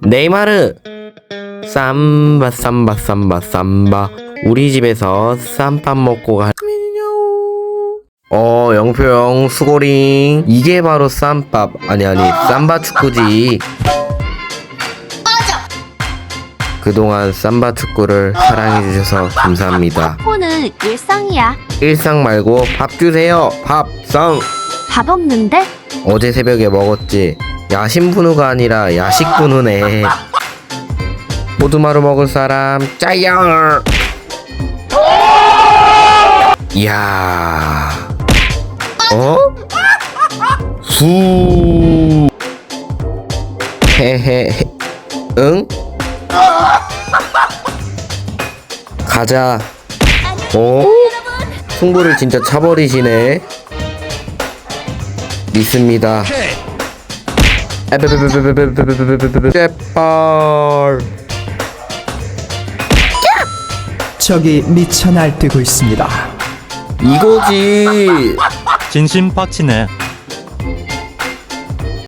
네이마르 삼바 삼바 삼바 삼바 우리 집에서 쌈밥 먹고 갈 어, 영표형 수고링. 이게 바로 쌈밥. 아니, 아니, 쌈바 축구지. 그동안 쌈바 축구를 사랑해주셔서 감사합니다. 오는 일상이야. 일상 말고 밥 주세요. 밥, 상. 밥 없는데? 어제 새벽에 먹었지. 야심 분우가 아니라 야식 분우네. 호두마루 먹을 사람 짜양. 이야. 어? 수. 헤헤. 응? 가자. 어? 승부를 진짜 차버리시네. 믿습니다. 제발. 적이 미쳐 날뛰고 있습니다. 이거지. 진심 빡치네.